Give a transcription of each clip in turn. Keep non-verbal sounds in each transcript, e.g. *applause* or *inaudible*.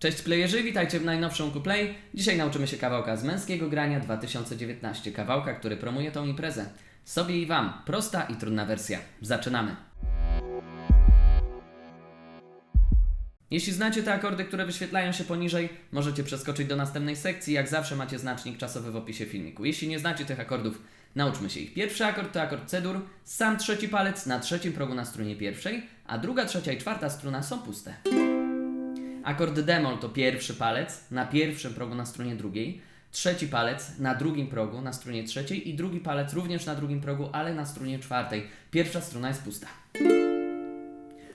Cześć playerzy, witajcie w najnowszym Play. Dzisiaj nauczymy się kawałka z męskiego grania 2019. Kawałka, który promuje tą imprezę. Sobie i Wam. Prosta i trudna wersja. Zaczynamy. Jeśli znacie te akordy, które wyświetlają się poniżej, możecie przeskoczyć do następnej sekcji. Jak zawsze macie znacznik czasowy w opisie filmiku. Jeśli nie znacie tych akordów, nauczmy się ich. Pierwszy akord to akord C-dur, sam trzeci palec na trzecim progu na strunie pierwszej, a druga, trzecia i czwarta struna są puste. Akord demol to pierwszy palec na pierwszym progu na strunie drugiej, trzeci palec na drugim progu na strunie trzeciej i drugi palec również na drugim progu, ale na strunie czwartej. Pierwsza struna jest pusta.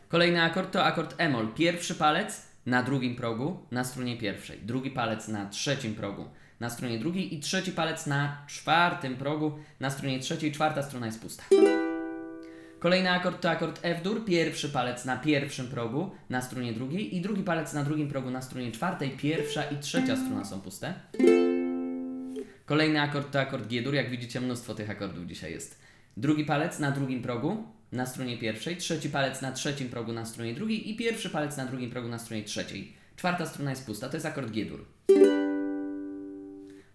Kolejny akord to akord emol. Pierwszy palec na drugim progu na strunie pierwszej, drugi palec na trzecim progu na strunie drugiej i trzeci palec na czwartym progu na strunie trzeciej. Czwarta struna jest pusta. Kolejny akord to akord F-dur. Pierwszy palec na pierwszym progu na strunie drugiej i drugi palec na drugim progu na strunie czwartej. Pierwsza i trzecia struna są puste. Kolejny akord to akord G-dur. Jak widzicie, mnóstwo tych akordów dzisiaj jest. Drugi palec na drugim progu na strunie pierwszej, trzeci palec na trzecim progu na strunie drugiej i pierwszy palec na drugim progu na strunie trzeciej. Czwarta struna jest pusta, to jest akord G-dur.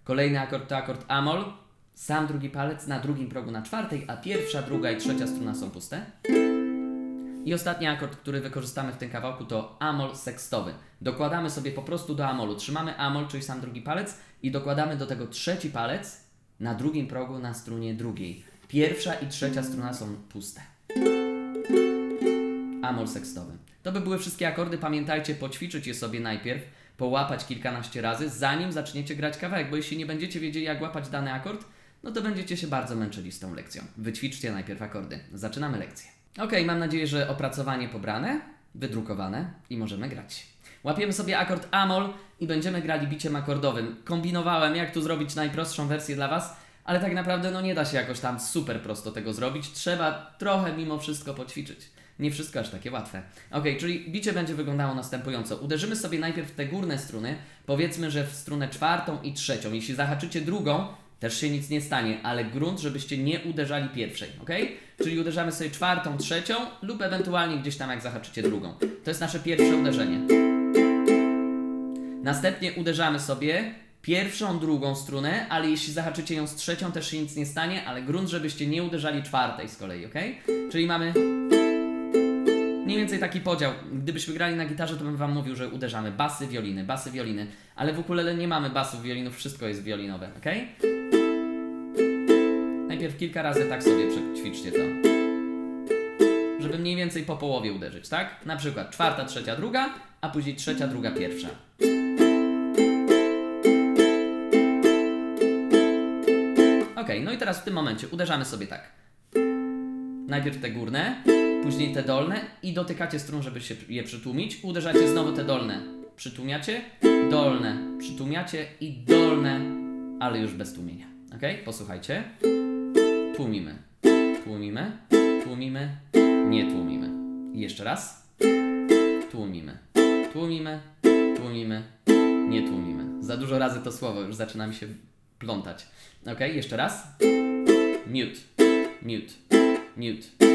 Kolejny akord to akord Amol. Sam drugi palec na drugim progu na czwartej, a pierwsza, druga i trzecia struna są puste. I ostatni akord, który wykorzystamy w tym kawałku to amol sekstowy. Dokładamy sobie po prostu do amolu. Trzymamy amol, czyli sam drugi palec i dokładamy do tego trzeci palec na drugim progu na strunie drugiej. Pierwsza i trzecia struna są puste. Amol sekstowy. To by były wszystkie akordy. Pamiętajcie, poćwiczyć je sobie najpierw, połapać kilkanaście razy, zanim zaczniecie grać kawałek, bo jeśli nie będziecie wiedzieli, jak łapać dany akord, no to będziecie się bardzo męczyli z tą lekcją. Wyćwiczcie najpierw akordy. Zaczynamy lekcję. Ok, mam nadzieję, że opracowanie pobrane, wydrukowane i możemy grać. Łapiemy sobie akord Amol i będziemy grali biciem akordowym. Kombinowałem, jak tu zrobić najprostszą wersję dla Was, ale tak naprawdę no nie da się jakoś tam super prosto tego zrobić. Trzeba trochę mimo wszystko poćwiczyć. Nie wszystko aż takie łatwe. Ok, czyli bicie będzie wyglądało następująco. Uderzymy sobie najpierw w te górne struny, powiedzmy, że w strunę czwartą i trzecią. Jeśli zahaczycie drugą, też się nic nie stanie, ale grunt, żebyście nie uderzali pierwszej, ok? Czyli uderzamy sobie czwartą, trzecią lub ewentualnie gdzieś tam jak zahaczycie drugą. To jest nasze pierwsze uderzenie. Następnie uderzamy sobie pierwszą, drugą strunę, ale jeśli zahaczycie ją z trzecią, też się nic nie stanie, ale grunt, żebyście nie uderzali czwartej z kolei, ok? Czyli mamy mniej więcej taki podział. Gdybyśmy grali na gitarze, to bym Wam mówił, że uderzamy basy, wioliny, basy, wioliny, ale w ukulele nie mamy basów, wiolinów, wszystko jest wiolinowe, ok? Najpierw kilka razy tak sobie przećwiczcie to. Żeby mniej więcej po połowie uderzyć, tak? Na przykład czwarta, trzecia, druga, a później trzecia, druga, pierwsza. Ok, no i teraz w tym momencie uderzamy sobie tak. Najpierw te górne, później te dolne i dotykacie strun, żeby się je przytłumić. Uderzacie znowu te dolne, przytłumiacie, dolne, przytłumiacie i dolne, ale już bez tłumienia. Ok? Posłuchajcie. Tłumimy, tłumimy, tłumimy, nie tłumimy. I jeszcze raz. Tłumimy, tłumimy, tłumimy, nie tłumimy. Za dużo razy to słowo, już zaczyna mi się plątać. Ok? Jeszcze raz. Mute, mute, mute.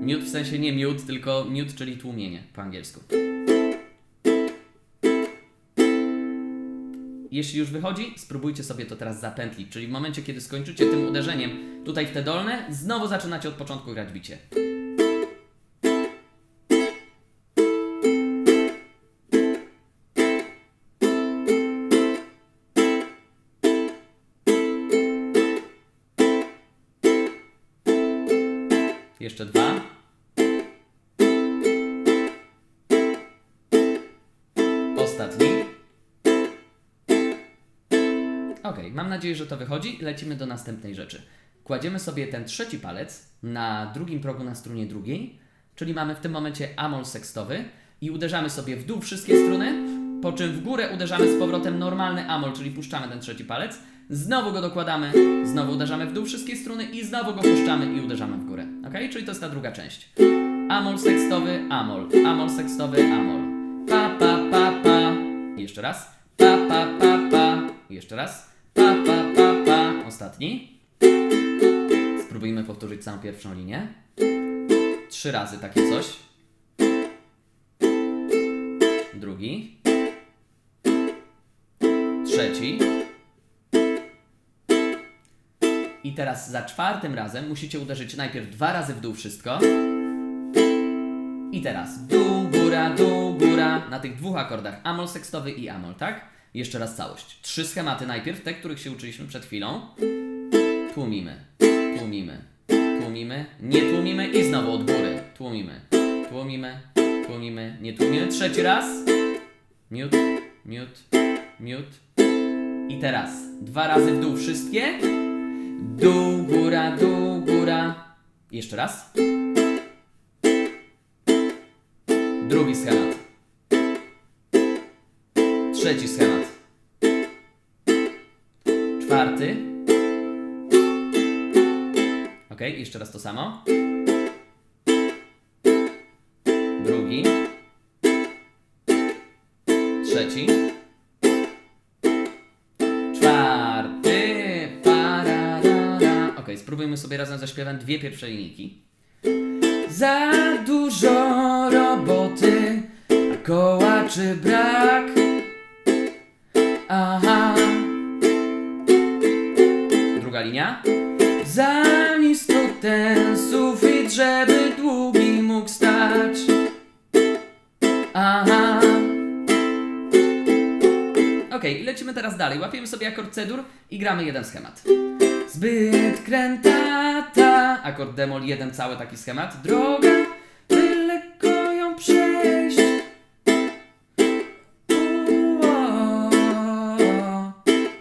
Mute w sensie nie mute, tylko mute, czyli tłumienie po angielsku. Jeśli już wychodzi, spróbujcie sobie to teraz zapętlić, czyli w momencie, kiedy skończycie tym uderzeniem tutaj w te dolne, znowu zaczynacie od początku grać bicie. Jeszcze dwa. Ok, mam nadzieję, że to wychodzi. Lecimy do następnej rzeczy. Kładziemy sobie ten trzeci palec na drugim progu na strunie drugiej, czyli mamy w tym momencie amol sekstowy i uderzamy sobie w dół wszystkie struny, po czym w górę uderzamy z powrotem normalny amol, czyli puszczamy ten trzeci palec, znowu go dokładamy, znowu uderzamy w dół wszystkie struny i znowu go puszczamy i uderzamy w górę. Ok? Czyli to jest ta druga część. Amol sekstowy, amol, amol sekstowy, amol. Pa, pa, pa, pa. Jeszcze raz. Pa, pa, pa, pa. Jeszcze raz. Pa, pa, pa, pa. Ostatni. Spróbujmy powtórzyć całą pierwszą linię. Trzy razy takie coś. Drugi. trzeci. I teraz za czwartym razem musicie uderzyć najpierw dwa razy w dół wszystko. I teraz dół, góra, dół, góra na tych dwóch akordach amol sekstowy i amol, tak? Jeszcze raz całość. Trzy schematy najpierw, te, których się uczyliśmy przed chwilą. Tłumimy, tłumimy, tłumimy, nie tłumimy i znowu od góry. Tłumimy, tłumimy, tłumimy, nie tłumimy. Trzeci raz. Miut, miut, miut. I teraz dwa razy w dół wszystkie. Dół, góra, dół, góra. Jeszcze raz. Drugi schemat. Trzeci schemat. Czwarty. Ok, jeszcze raz to samo. Drugi. Trzeci. Czwarty. Pararara. Ok, spróbujmy sobie razem ze śpiewem dwie pierwsze linijki. Za dużo roboty, a kołaczy brak. Linia. Za nisko ten sufit, żeby długi mógł stać. Aha. I lecimy teraz dalej. Łapiemy sobie akord C-dur i gramy jeden schemat. Zbyt krętata. Akord demol, jeden cały taki schemat. Droga, by lekko ją przejść.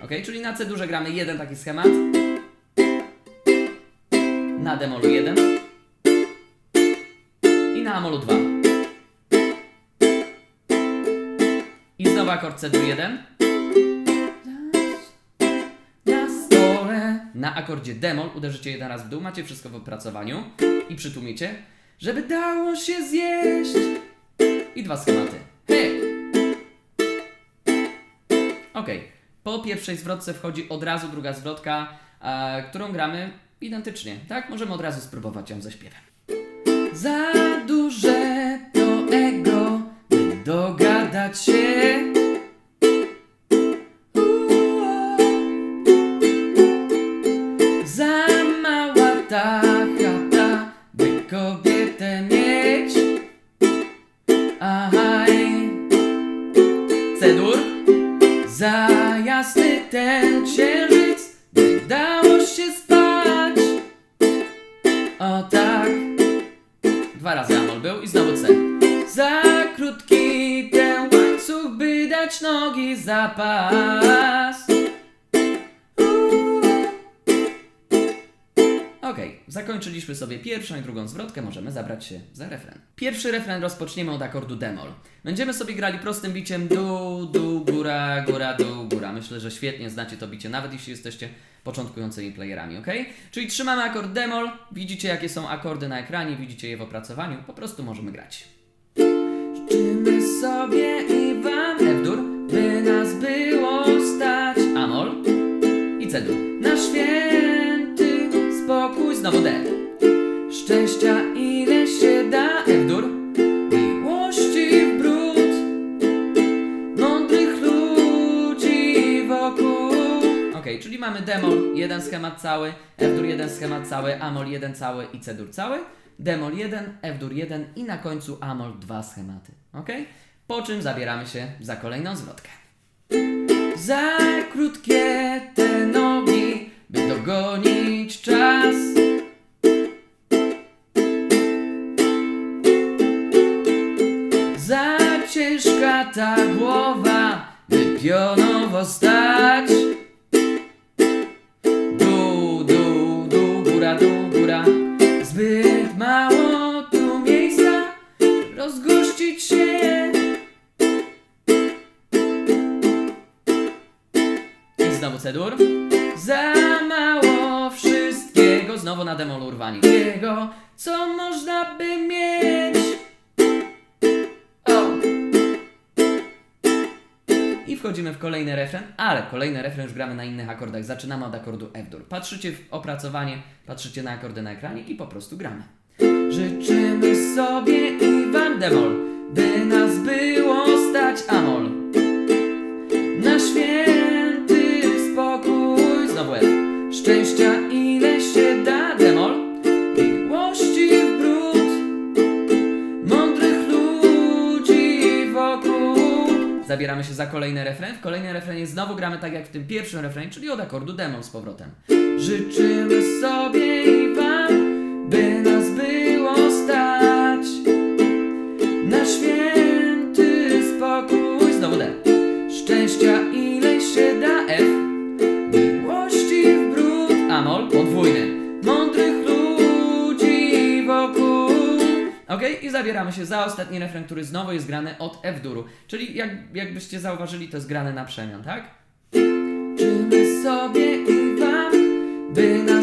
Okej, czyli na C gramy jeden taki schemat. Na demolu jeden. I na amolu dwa. I znowu akord C dur jeden. Na stole. Na akordzie demol uderzycie jeden raz w dół, macie wszystko w opracowaniu i przytłumicie, żeby dało się zjeść. I dwa schematy. Hej! Ok, po pierwszej zwrotce wchodzi od razu druga zwrotka, e, którą gramy identycznie. Tak, możemy od razu spróbować ją ze śpiewem. Za Dwa razy amol był i znowu C. Za krótki ten łańcuch, by dać nogi zapas. Zakończyliśmy sobie pierwszą i drugą zwrotkę, możemy zabrać się za refren. Pierwszy refren rozpoczniemy od akordu demol. Będziemy sobie grali prostym biciem dół, dół, góra, góra, dół, góra. Myślę, że świetnie znacie to bicie, nawet jeśli jesteście początkującymi playerami, ok? Czyli trzymamy akord demol, widzicie jakie są akordy na ekranie, widzicie je w opracowaniu, po prostu możemy grać. Życzymy sobie i wam F-dur, by nas było stać Amol i C-dur Na spokój, znowu D Szczęścia ile się da F-dur Miłości w brud Mądrych ludzi wokół Ok, czyli mamy demol, jeden schemat cały, F-dur jeden schemat cały, Amol jeden cały i C-dur cały Demol 1, F-dur 1 i na końcu Amol 2 schematy. Ok? Po czym zabieramy się za kolejną zwrotkę. Za krótkie te nogi, by dogonić czas. Ta głowa, by pionowo stać. Dół, dół, dół, góra, dół, góra. Zbyt mało tu miejsca, rozgościć się. I znowu cedur. Za mało wszystkiego, znowu na demolu urwani. Tego, co można by mieć. I wchodzimy w kolejny refren, ale kolejny refren już gramy na innych akordach. Zaczynamy od akordu F-dur. Patrzycie w opracowanie, patrzycie na akordy na ekranie i po prostu gramy. Życzymy sobie i wam demol, by nas było za kolejny refren. W kolejnym refrenie znowu gramy tak jak w tym pierwszym refrenie, czyli od akordu demol z powrotem. Życzymy sobie i zabieramy się za ostatni refren, który znowu jest grany od F duru. Czyli jak, jakbyście zauważyli, to jest grane na przemian, tak? Sobie i wam, by nas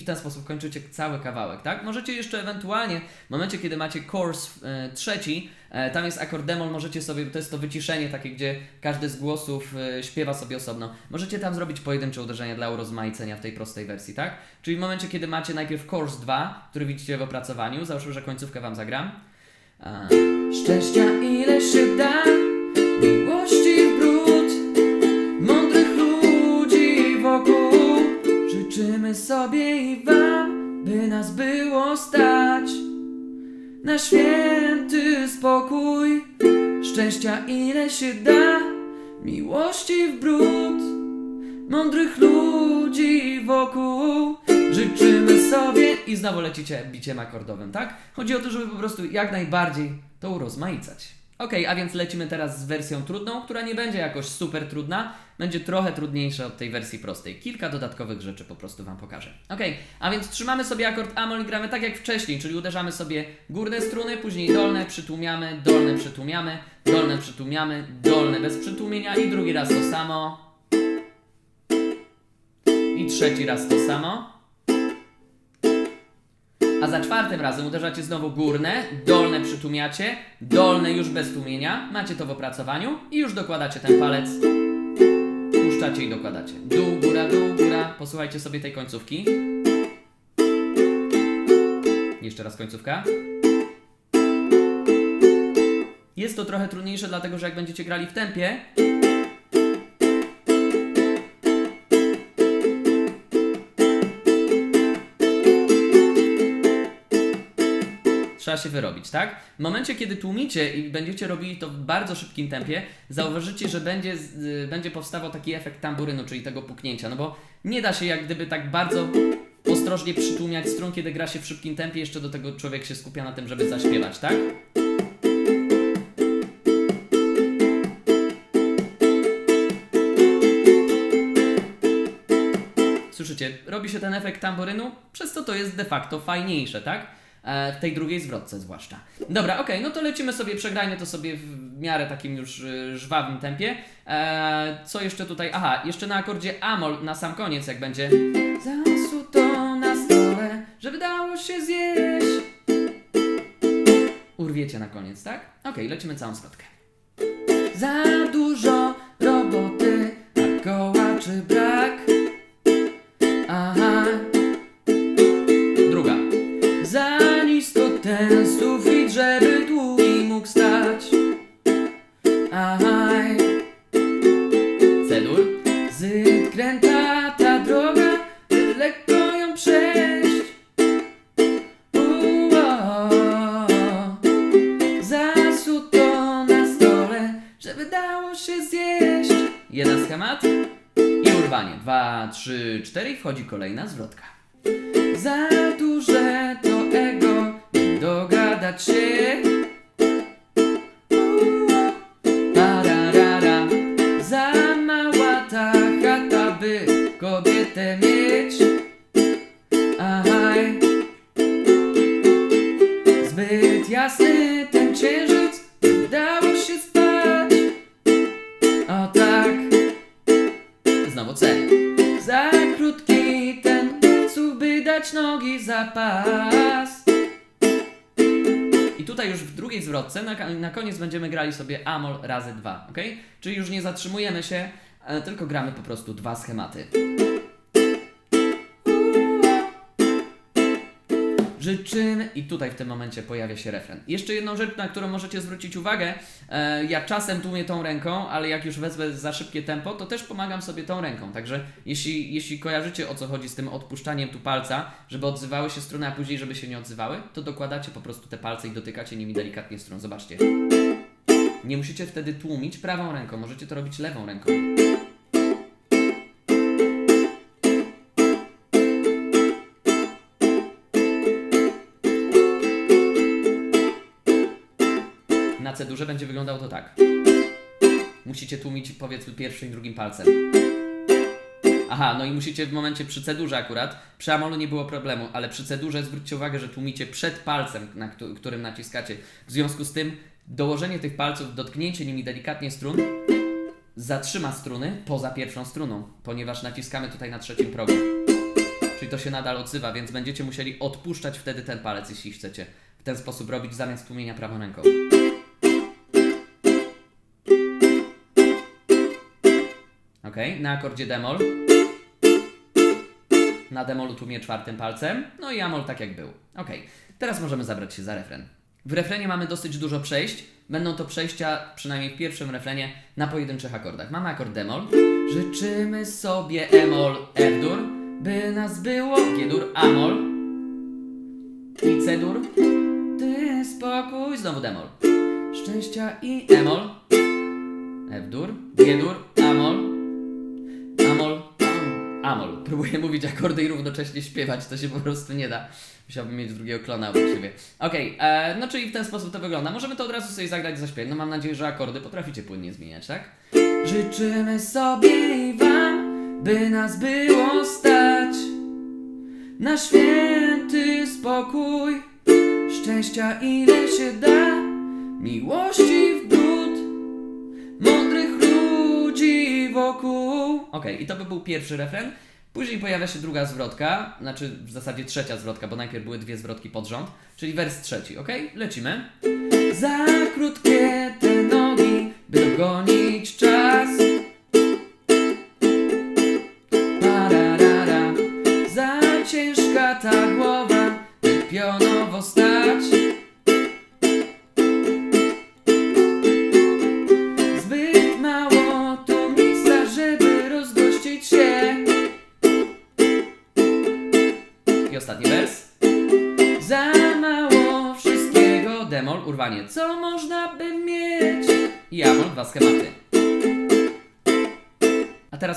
I w ten sposób kończycie cały kawałek, tak? Możecie jeszcze ewentualnie, w momencie kiedy macie chorus e, trzeci, e, tam jest akord demol, możecie sobie, to jest to wyciszenie takie, gdzie każdy z głosów e, śpiewa sobie osobno. Możecie tam zrobić pojedyncze uderzenia dla urozmaicenia w tej prostej wersji, tak? Czyli w momencie, kiedy macie najpierw chorus 2, który widzicie w opracowaniu, załóżmy, że końcówkę Wam zagram. E, Szczęścia ile się da, miłości Życzymy sobie i wam, by nas było stać na święty spokój. Szczęścia ile się da, miłości w brud, mądrych ludzi wokół. Życzymy sobie i znowu lecicie biciem akordowym, tak? Chodzi o to, żeby po prostu jak najbardziej to urozmaicać. Ok, a więc lecimy teraz z wersją trudną, która nie będzie jakoś super trudna, będzie trochę trudniejsza od tej wersji prostej. Kilka dodatkowych rzeczy po prostu Wam pokażę. Ok, a więc trzymamy sobie akord Amol i gramy tak jak wcześniej, czyli uderzamy sobie górne struny, później dolne, przytłumiamy, dolne przytłumiamy, dolne przytłumiamy, dolne bez przytłumienia i drugi raz to samo. I trzeci raz to samo. A za czwartym razem uderzacie znowu górne, dolne przytłumiacie, dolne już bez tłumienia, macie to w opracowaniu i już dokładacie ten palec, puszczacie i dokładacie. Dół, góra, dół, góra. Posłuchajcie sobie tej końcówki. Jeszcze raz końcówka. Jest to trochę trudniejsze, dlatego że jak będziecie grali w tempie, Trzeba się wyrobić, tak? W momencie, kiedy tłumicie i będziecie robili to w bardzo szybkim tempie, zauważycie, że będzie, y, będzie powstawał taki efekt tamburynu, czyli tego puknięcia, no bo nie da się jak gdyby tak bardzo ostrożnie przytłumiać strun, kiedy gra się w szybkim tempie, jeszcze do tego człowiek się skupia na tym, żeby zaśpiewać, tak? Słyszycie, robi się ten efekt tamburynu, przez co to jest de facto fajniejsze, tak? E, w tej drugiej zwrotce zwłaszcza. Dobra, okej, no to lecimy sobie, przegrajmy to sobie w miarę takim już y, żwawym tempie. E, co jeszcze tutaj? Aha, jeszcze na akordzie Amol na sam koniec, jak będzie. Zasuto na stole, żeby dało się zjeść. Urwiecie na koniec, tak? Okej, lecimy całą zwrotkę. Za dużo roboty, a kołaczy brak. Ten sufit, żeby długi mógł stać. Aha. Cedur. Zykręta ta droga, lekko ją przejść. Uo. Zasuto na stole, żeby dało się zjeść. Jeden schemat i urwanie. Dwa, trzy, cztery i wchodzi kolejna zwrotka. Za gerçek zwrotce na, na koniec będziemy grali sobie Amol razy 2, ok? Czyli już nie zatrzymujemy się, e, tylko gramy po prostu dwa schematy. Życzymy. I tutaj w tym momencie pojawia się refren. Jeszcze jedną rzecz, na którą możecie zwrócić uwagę. E, ja czasem tłumię tą ręką, ale jak już wezmę za szybkie tempo, to też pomagam sobie tą ręką. Także jeśli, jeśli kojarzycie o co chodzi z tym odpuszczaniem tu palca, żeby odzywały się struny, a później żeby się nie odzywały, to dokładacie po prostu te palce i dotykacie nimi delikatnie strun. Zobaczcie. Nie musicie wtedy tłumić prawą ręką, możecie to robić lewą ręką. Duże będzie wyglądało to tak. Musicie tłumić powiedzmy pierwszym i drugim palcem. Aha, no i musicie w momencie przy C duże akurat, przy amolu nie było problemu, ale przy C duże zwróćcie uwagę, że tłumicie przed palcem, na któ- którym naciskacie. W związku z tym dołożenie tych palców, dotknięcie nimi delikatnie strun zatrzyma struny poza pierwszą struną, ponieważ naciskamy tutaj na trzecim progu. Czyli to się nadal odzywa, więc będziecie musieli odpuszczać wtedy ten palec, jeśli chcecie w ten sposób robić zamiast tłumienia prawą ręką. Ok, na akordzie demol. Na demolu tłumię czwartym palcem, no i amol tak jak był. Ok, teraz możemy zabrać się za refren. W refrenie mamy dosyć dużo przejść. Będą to przejścia, przynajmniej w pierwszym refrenie, na pojedynczych akordach. Mamy akord demol. Życzymy sobie emol, F-dur, by nas było G-dur, amol i C-dur. Ty spokój, znowu demol. Szczęścia i emol, F-dur, G-dur, Próbuję mówić akordy i równocześnie śpiewać, to się po prostu nie da. Musiałbym mieć drugiego klona obok siebie. Okej, e, no czyli w ten sposób to wygląda. Możemy to od razu sobie zagrać za śpiew. No mam nadzieję, że akordy potraficie płynnie zmieniać, tak? Życzymy sobie i wam, by nas było stać na święty spokój, szczęścia ile się da, miłości w bród, mądrych ludzi wokół. Okej, i to by był pierwszy refren. Później pojawia się druga zwrotka, znaczy w zasadzie trzecia zwrotka, bo najpierw były dwie zwrotki pod rząd, czyli wers trzeci, ok? Lecimy. Za krótkie te nogi, by dogonić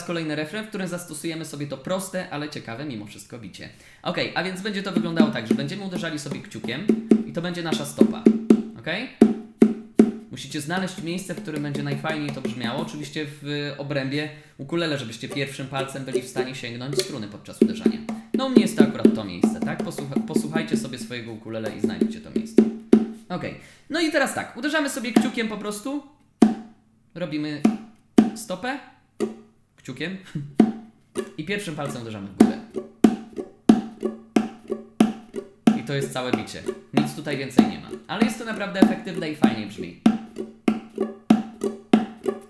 Kolejny refren, w którym zastosujemy sobie to proste, ale ciekawe mimo wszystko bicie. Ok, a więc będzie to wyglądało tak, że będziemy uderzali sobie kciukiem i to będzie nasza stopa. Ok? Musicie znaleźć miejsce, w którym będzie najfajniej to brzmiało. Oczywiście w obrębie ukulele, żebyście pierwszym palcem byli w stanie sięgnąć struny podczas uderzania. No u mnie jest to akurat to miejsce, tak? Posłucha posłuchajcie sobie swojego ukulele i znajdźcie to miejsce. Ok, no i teraz tak, uderzamy sobie kciukiem po prostu. Robimy stopę kciukiem *laughs* i pierwszym palcem uderzamy w górę. I to jest całe bicie. Nic tutaj więcej nie ma. Ale jest to naprawdę efektywne i fajnie brzmi.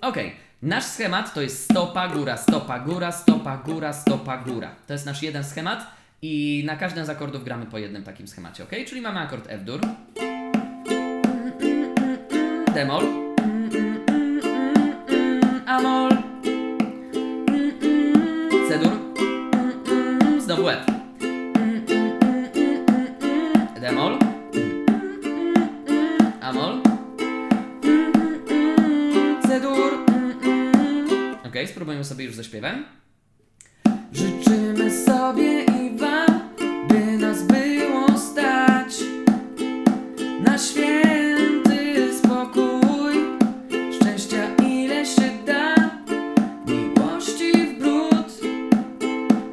Ok, nasz schemat to jest stopa, góra, stopa, góra, stopa, góra, stopa, góra. To jest nasz jeden schemat i na każdym z akordów gramy po jednym takim schemacie, ok? Czyli mamy akord F-dur, demol, sobie już ze śpiewem. Życzymy sobie i wam, by nas było stać na święty spokój, szczęścia ile się da, miłości w bród,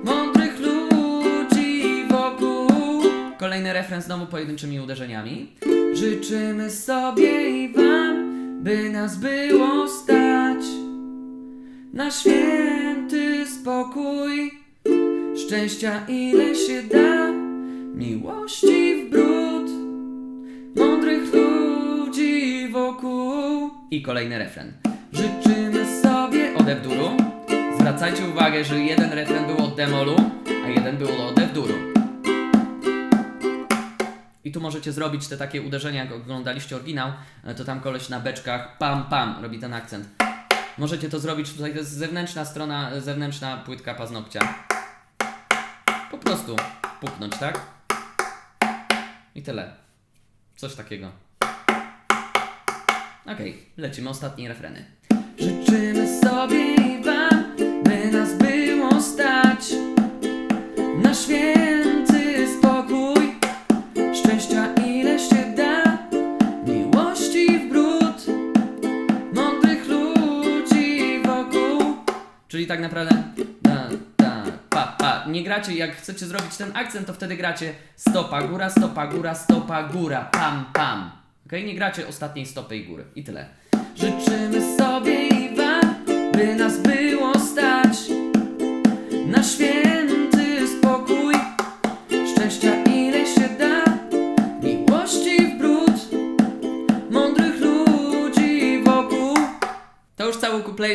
mądrych ludzi wokół. Kolejny refren znowu pojedynczymi uderzeniami. Życzymy sobie i wam, by nas było stać na święty spokój, szczęścia ile się da, miłości w bród, mądrych ludzi. I kolejny refren. Życzymy sobie od F-duru. Zwracajcie uwagę, że jeden refren był od demolu, a jeden był od F-duru. I tu możecie zrobić te takie uderzenia, jak oglądaliście oryginał, to tam koleś na beczkach pam pam robi ten akcent. Możecie to zrobić tutaj, to jest zewnętrzna strona, zewnętrzna płytka paznokcia. Po prostu puknąć, tak? I tyle. Coś takiego. Okej, lecimy ostatnie refreny. Życzymy sobie i wam, by nas było stać na święty tak naprawdę da, da, pa, pa. Nie gracie, jak chcecie zrobić ten akcent, to wtedy gracie stopa, góra, stopa, góra, stopa, góra, pam, pam. Okej, nie gracie ostatniej stopy i góry. I tyle. Życzymy sobie i wam, by nas było stać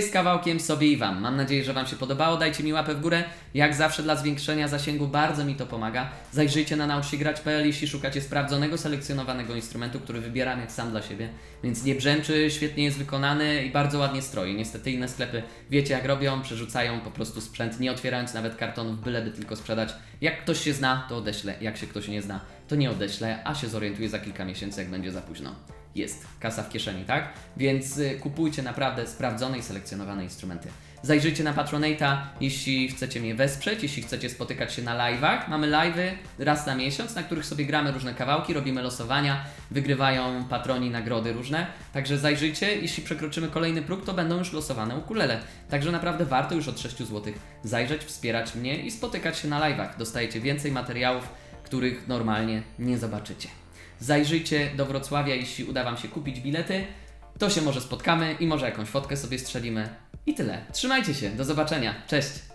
z kawałkiem sobie i Wam. Mam nadzieję, że Wam się podobało. Dajcie mi łapę w górę. Jak zawsze dla zwiększenia zasięgu bardzo mi to pomaga. Zajrzyjcie na nauczsiegrać.pl, jeśli szukacie sprawdzonego, selekcjonowanego instrumentu, który wybieram jak sam dla siebie. Więc nie brzęczy, świetnie jest wykonany i bardzo ładnie stroi. Niestety inne sklepy wiecie jak robią, przerzucają po prostu sprzęt, nie otwierając nawet kartonów, byleby tylko sprzedać. Jak ktoś się zna, to odeślę. Jak się ktoś nie zna, to nie odeślę, a się zorientuje za kilka miesięcy, jak będzie za późno jest kasa w kieszeni, tak? Więc y, kupujcie naprawdę sprawdzone i selekcjonowane instrumenty. Zajrzyjcie na Patronata, jeśli chcecie mnie wesprzeć, jeśli chcecie spotykać się na live'ach. Mamy live'y raz na miesiąc, na których sobie gramy różne kawałki, robimy losowania, wygrywają patroni nagrody różne. Także zajrzyjcie, jeśli przekroczymy kolejny próg, to będą już losowane ukulele. Także naprawdę warto już od 6 zł zajrzeć, wspierać mnie i spotykać się na live'ach. Dostajecie więcej materiałów, których normalnie nie zobaczycie. Zajrzyjcie do Wrocławia, jeśli uda Wam się kupić bilety. To się może spotkamy i może jakąś fotkę sobie strzelimy. I tyle. Trzymajcie się, do zobaczenia. Cześć!